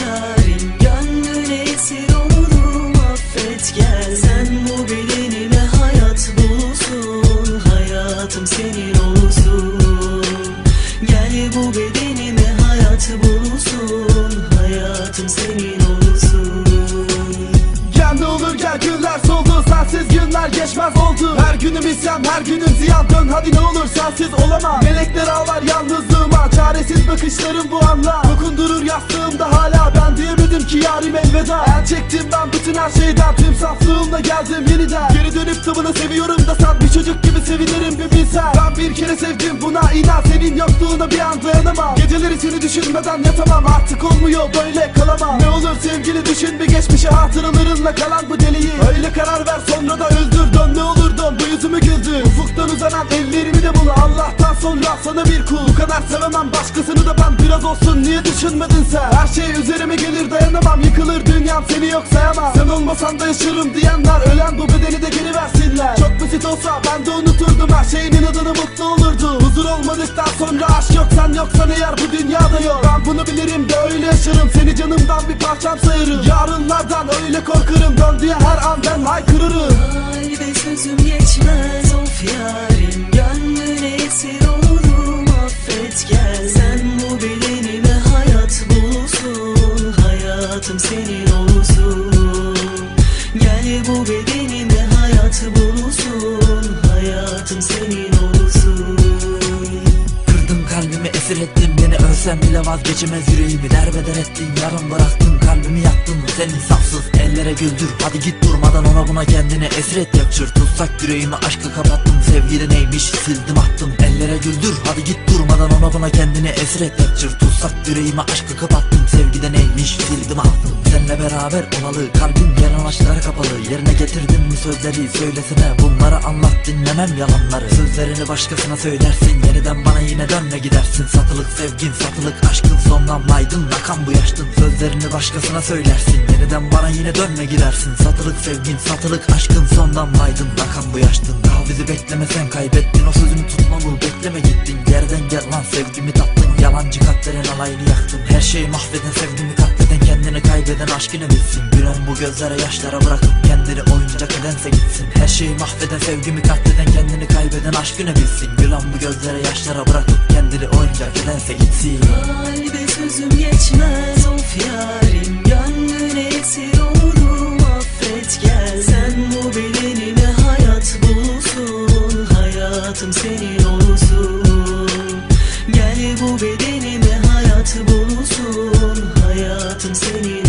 yarim Gönlüne esir olurum affet gel. Sen bu bedenime hayat bulsun Hayatım senin olsun. Gel bu bedenime hayat bulsun Hayatım senin olsun. Gel ne olur gel günler soldu Sensiz günler geçmez oldu. Her günüm isyan her günüm ziyan. Dön hadi ne olur sensiz olamam. Melekler ağlar yalnızlığıma Çaresiz bakışlarım bu anla. Dokundurur yastığımda elveda. El çektim ben bütün her şeyden Tüm saflığımla geldim yeniden. Geri dönüp tıvını seviyorum da sen Bir çocuk gibi sevinirim bir bilsen. Ben bir kere sevdim buna inan. Senin yokluğuna bir an dayanamam. Geceleri seni düşünmeden yatamam. Artık olmuyor böyle kalamam. Ne olur sevgili düşün bir geçmişe Hatıralarınla kalan bu deliği. Öyle karar ver sonra da öldür Dön bu yüzümü güldür Ufuktan uzanan ellerimi de bul. Allah'tan sonra sana bir kul. Bu kadar sevemem başkasını da ben. Biraz olsun Niye düşünmedin sen? Her şey üzerime gelir dayanamam. Yıkılır dünyam seni yok sayamam. Sen olmasan da yaşarım diyenler Ölen bu bedeni de geri versinler Çok basit olsa ben de unuturdum. Her şeyin inadına mutlu olurdu Huzur olmadıktan sonra aşk yok Sen yoksan eğer bu dünyada yok. Ben bunu bilirim de öyle yaşarım. Seni canımdan bir parçam sayarım Yarınlardan öyle korkarım. Döndüğü her an ben haykırırım kalbimi esir ettin beni ölsem bile vazgeçemez. Yüreğimi Derbeder ettin yarım bıraktın kalbimi yaktın Sen insafsız ellere güldür. Hadi git durmadan ona buna kendini esir et. Yakışır Tutsak yüreğimi aşkla kapattım. Sevgili neymiş sildim attım Ellere güldür. Hadi git durmadan ona buna kendini esir et. Yakışır Tutsak yüreğimi aşkla kapattım. Sevgide neymiş sildim attım Seninle beraber olalı kalbim aşklara kapalı. Yerine getirdin mi sözleri söylesene. Bunları anlat dinlemem yalanları. Sözlerini başkasına söylersin yeniden bana yine dönme gidersin. Satılık sevgin satılık aşkın son damlaydın akan bu yaştın. Sözlerini başkasına söylersin yeniden bana yine dönme gidersin. Satılık sevgin satılık aşkın son damlaydın akan bu yaştın. Daha bizi beklemesen kaybettin o sözünü tutmamı bekleme gittin. Yerden gel lan sevgimi tattın. Yalancı kalplerin alayını yaktın. Her şeyi mahveden sevgimi Geceden aşk yine bitsin. Bir an bu gözlere yaşlara bırakıp kendini oyuncak edense gitsin. Her şeyi mahveden sevgimi katleden kendini kaybeden aşk yine bitsin. Bir an bu gözlere yaşlara bırakıp kendini oyuncak edense gitsin. Kalbe sözüm geçmez of yarim. Gönlüne esir oldum affet gel. Sen bu bedenime hayat bulsun Hayatım senin olsun. Gel bu bedenime hayat bulsun Hayatım senin